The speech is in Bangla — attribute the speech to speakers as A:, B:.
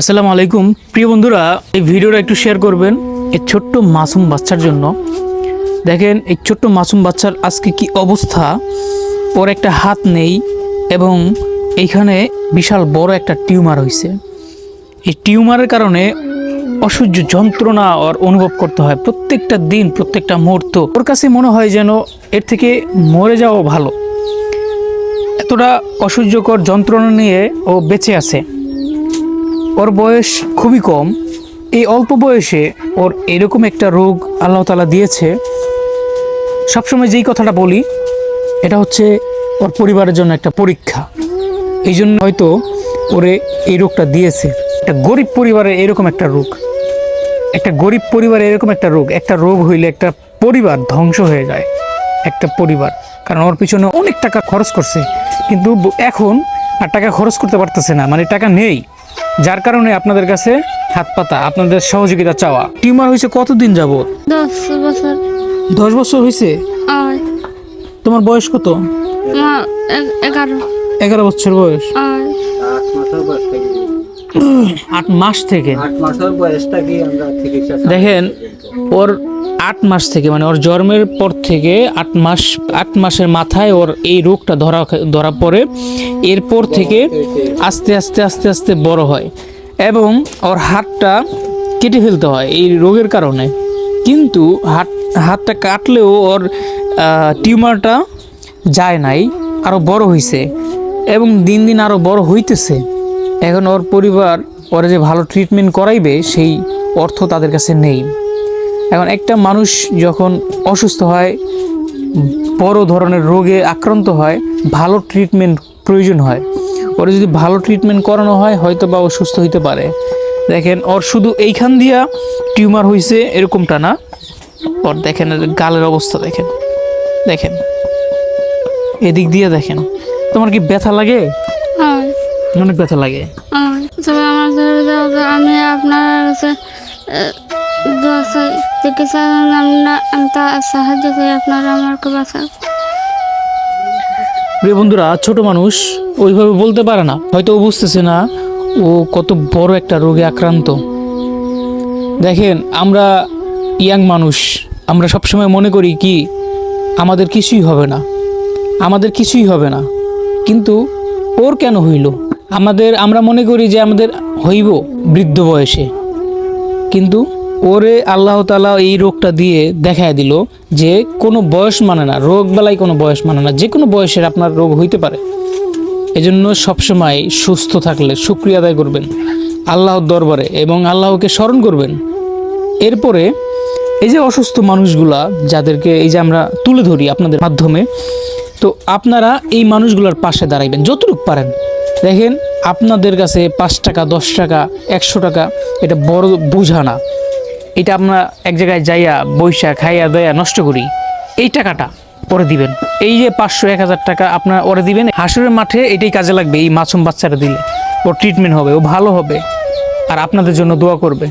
A: আসসালামু আলাইকুম। প্রিয় বন্ধুরা, এই ভিডিওটা একটু শেয়ার করবেন এই ছোট্ট মাসুম বাচ্চার জন্য। দেখেন, এই ছোট্ট মাসুম বাচ্চার আজকে কি অবস্থা? ওর একটা হাত নেই এবং এইখানে বিশাল বড় একটা টিউমার হয়েছে এই টিউমারের কারণে অসহ্য যন্ত্রণা ওর অনুভব করতে হয় প্রত্যেকটা দিন, প্রত্যেকটা মুহূর্ত। ওর কাছে মনে হয় যেন এর থেকে মরে যাওয়া ভালো। এতটা অসহ্যকর যন্ত্রণা নিয়ে ও বেঁচে আছে। ওর বয়স খুবই কম। এই অল্প বয়সে ওর এরকম একটা রোগ আল্লাহ তালা দিয়েছে। সবসময় যেই কথাটা বলি, এটা হচ্ছে ওর পরিবারের জন্য একটা পরীক্ষা। এই জন্য হয়তো ওরে এই রোগটা দিয়েছে। একটা গরিব পরিবারে এরকম একটা রোগ। একটা গরিব পরিবারে এরকম একটা রোগ। একটা রোগ হইলে একটা পরিবার ধ্বংস হয়ে যায়। একটা পরিবার। কারণ ওর পিছনে অনেক টাকা খরচ করছে। কিন্তু এখন আর টাকা খরচ করতে পারতেছে না। মানে টাকা নেই। যার কারণে আপনাদের কাছে হাত পাতা আপনাদের সহযোগিতা চাওয়া। টিউমার হয়েছে কতদিন যাব
B: দশ বছর।
A: দশ বছর হয়েছে? তোমার বয়স কত?
B: এগারো।
A: এগারো বছর বয়স।
C: আট
A: মাস থেকে।
C: আট মাসের বয়স থেকে আমরা চিকিৎসা চালু
A: দেখেন ওর আট মাস থেকে মানে ওর জন্মের পর থেকে আট মাস, আট মাসের মাথায় ওর এই রোগটা ধরা ধরা পড়ে। এরপর থেকে আস্তে আস্তে আস্তে আস্তে বড় হয় এবং ওর হাতটা কেটে ফেলতে হয় এই রোগের কারণে। কিন্তু হাত, হাতটা কাটলেও ওর টিউমারটা যায় নাই আরও বড় হয়েছে এবং দিন দিন আরও বড় হইতেছে। এখন ওর পরিবার ওরা যে ভালো ট্রিটমেন্ট করাইবে সেই অর্থ তাদের কাছে নেই। এখন একটা মানুষ যখন অসুস্থ হয় বড় ধরনের রোগে আক্রান্ত হয় ভালো ট্রিটমেন্ট প্রয়োজন হয়। ওরা যদি ভালো ট্রিটমেন্ট করানো হয় হয়তো বা ও সুস্থ হইতে পারে। দেখেন ওর শুধু এইখান দিয়া টিউমার হয়েছে এরকমটা না। ওর দেখেন গালের অবস্থা দেখেন। দেখেন। এদিক দিয়ে দেখেন। তোমার কি ব্যথা লাগে? অনেক ব্যথা লাগে।
B: আমি আপনার চিকিৎসা আমি না আমি তা সাহায্য চাই আপনারা আমাকে বাঁচান।
A: প্রিয় বন্ধুরা, ছোট মানুষ ওইভাবে বলতে পারে না। হয়তো ও বুঝতেছে না, ও কত বড় একটা রোগে আক্রান্ত। দেখেন, আমরা ইয়াং মানুষ, আমরা সবসময় মনে করি কি, আমাদের কিছুই হবে না, আমাদের কিছুই হবে না। কিন্তু ওর কেন হইল? আমাদের, আমরা মনে করি যে আমাদের হইব বৃদ্ধ বয়সে। কিন্তু ওরে আল্লাহ তালা এই রোগটা দিয়ে দেখায় দিল যে কোনো বয়স মানে না, রোগ বেলায় কোনো বয়স মানে না যে কোনো বয়সের আপনার রোগ হইতে পারে। এজন্য সবসময় সুস্থ থাকলে শুক্রিয়া আদায় করবেন আল্লাহর দরবারে এবং আল্লাহকে স্মরণ করবেন। এরপরে এই যে অসুস্থ মানুষগুলা যাদেরকে এই যে আমরা তুলে ধরি আপনাদের মাধ্যমে, তো আপনারা এই মানুষগুলোর পাশে দাঁড়াইবেন, যতটুকু পারেন। দেখেন, আপনাদের কাছে পাঁচ টাকা, দশ টাকা, একশো টাকা, এটা বড় বোঝা না। এটা আমরা এক জায়গায় যাইয়া বৈশা খাইয়া দয়া নষ্ট করি। এই টাকাটা পরে দিবেন। এই যে পাঁচশো, এক হাজার টাকা আপনার ওরে দিবেন হাসুরের মাঠে এটাই কাজে লাগবে, এই মাছুম বাচ্চাটা দিলে। ও ট্রিটমেন্ট হবে, ও ভালো হবে। আর আপনাদের জন্য দোয়া করবে।